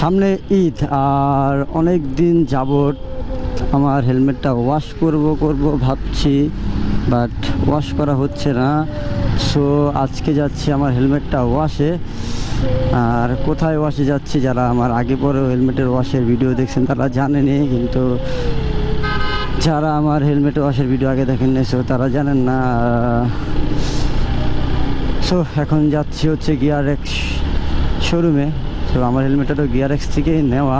সামনে ঈদ, আর অনেক দিন যাবত আমার হেলমেটটা ওয়াশ করব করব ভাবছি বাট ওয়াশ করা হচ্ছে না। সো আজকে যাচ্ছি আমার হেলমেটটা ওয়াশে আর কোথায় ওয়াশে যাচ্ছি যারা আমার আগে পরেও হেলমেটের ওয়াশের ভিডিও দেখছেন, তারা জানেনি কিন্তু যারা আমার হেলমেট ওয়াশের ভিডিও আগে দেখেন সো তারা জানেন না। সো এখন যাচ্ছি হচ্ছে গিয়ার এক্স শোরুমে তো আমার হেলমেটটা তো গিয়ার এক্স থেকেই নেওয়া।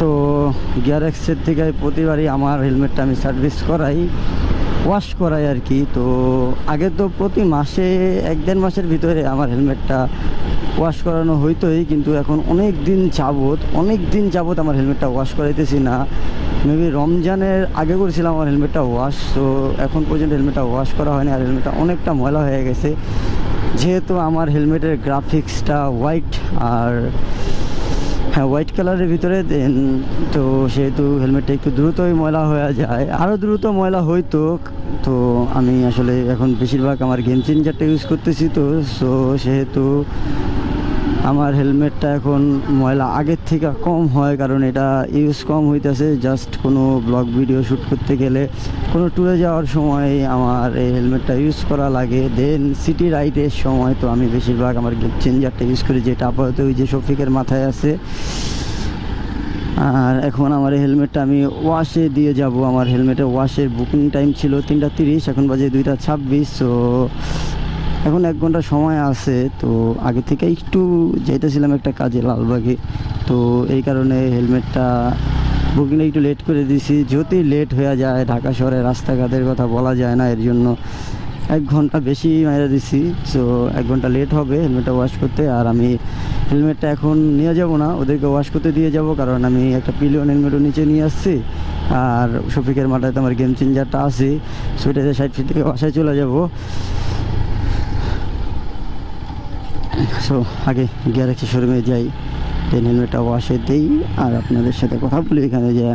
তো গিয়ার এক্সের থেকে প্রতিবারই আমার হেলমেটটা আমি সার্ভিস করাই ওয়াশ করাই আর কি। তো আগে তো প্রতি মাসে, এক দেড় মাসের ভিতরে আমার হেলমেটটা ওয়াশ করানো হইতোই, কিন্তু এখন অনেক দিন যাবত অনেক দিন যাবত আমার হেলমেটটা ওয়াশ করাইতেছি না। মেবি রমজানের আগে করেছিলাম আমার হেলমেটটা ওয়াশ তো এখন পর্যন্ত হেলমেটটা ওয়াশ করা হয়নি, আর হেলমেটটা অনেকটা ময়লা হয়ে গেছে। যেহেতু আমার হেলমেটের গ্রাফিক্সটা হোয়াইট আর হ্যাঁ হোয়াইট কালারের ভিতরে, দেন তো সেহেতু হেলমেটটা একটু দ্রুতই ময়লা হয়ে যায়। আরও দ্রুত ময়লা হইতো, তো আমি আসলে এখন বেশিরভাগ আমার গেম চেঞ্জারটা ইউজ করতেছি তো সো সেহেতু আমার হেলমেটটা এখন ময়লা আগের থেকে কম হয়, কারণ এটা ইউজ কম হইতেছে। জাস্ট কোনো ব্লগ ভিডিও শ্যুট করতে গেলে কোনো ট্যুরে যাওয়ার সময় আমার এই হেলমেটটা ইউজ করা লাগে। দেন সিটি রাইডের সময় তো আমি বেশিরভাগ আমার গেম চেঞ্জারটা ইউজ করি, যেটা আপাতত ওই যে শফিকের মাথায় আছে। আর এখন আমার এই হেলমেটটা আমি ওয়াশে দিয়ে যাব। আমার হেলমেটের ওয়াশের বুকিং টাইম ছিল তিনটা তিরিশ, এখন বাজে দুইটা ছাব্বিশ তো এখন এক ঘণ্টা সময় আছে, তো আগে থেকে একটু যাইতেছিলাম একটা কাজে লালবাগে। তো এই কারণে হেলমেটটা বুকিংটা একটু লেট করে দিছি। যদি লেট হয়ে যায়, ঢাকা শহরে রাস্তাঘাটের কথা বলা যায় না, এর জন্য এক ঘণ্টা বেশি মেরে দিছি। সো এক ঘণ্টা লেট হবে হেলমেটটা ওয়াশ করতে। আর আমি হেলমেটটা এখন নিয়ে যাব না, ওদেরকে ওয়াশ করতে দিয়ে যাব, কারণ আমি একটা পিলিয়ন হেলমেটও নিচে নিয়ে আসছি। আর শফিকের মাথায় তো আমার গেম চেঞ্জারটা আছে সো এটাতে সাইড ফিট থেকে বাসায় চলে যাব। সো আগে একটা শোরুমে যাই দেন হেলমেটটা ওয়াশে দিই, আর আপনাদের সাথে কথা বলি এখানে যে,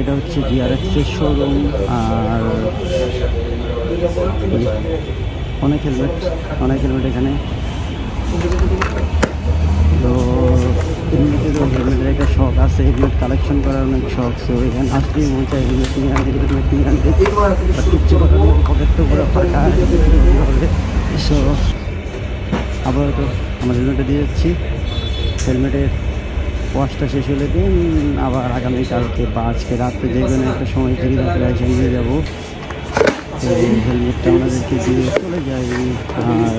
এটা হচ্ছে গিয়ার এক্সের শোরুম আর অনেক হেলমেট অনেক হেলমেট এখানে। তো হেলমেটের একটা শখ আছে হেলমেট কালেকশন করার অনেক শখ সো এখানে আসলেই মনে চাই হেলমেট নিয়ে আনতে হেলমেট নিয়ে আনতে। পকেট তো পুরো ফাঁকা। সো আপাতত আমার হেলমেটটা দিয়ে যাচ্ছি। হেলমেটের ওয়াশটা শেষ হলে দিন, আবার আগামীকালকে বা আজকে রাত্রে যে কোনো একটা সময় ফ্রি থাকলে এসে নিয়ে যাব। হেলমেটটা আমাদেরকে দিয়ে চলে যাই আর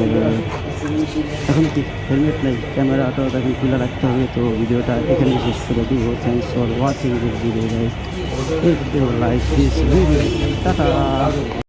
এখন কি? হেলমেট নেই ক্যামেরাটাও এখন খুলে রাখতে হবে, তো ভিডিওটা এখানেই শেষ করে দিব। Thanks for watching this video like this tata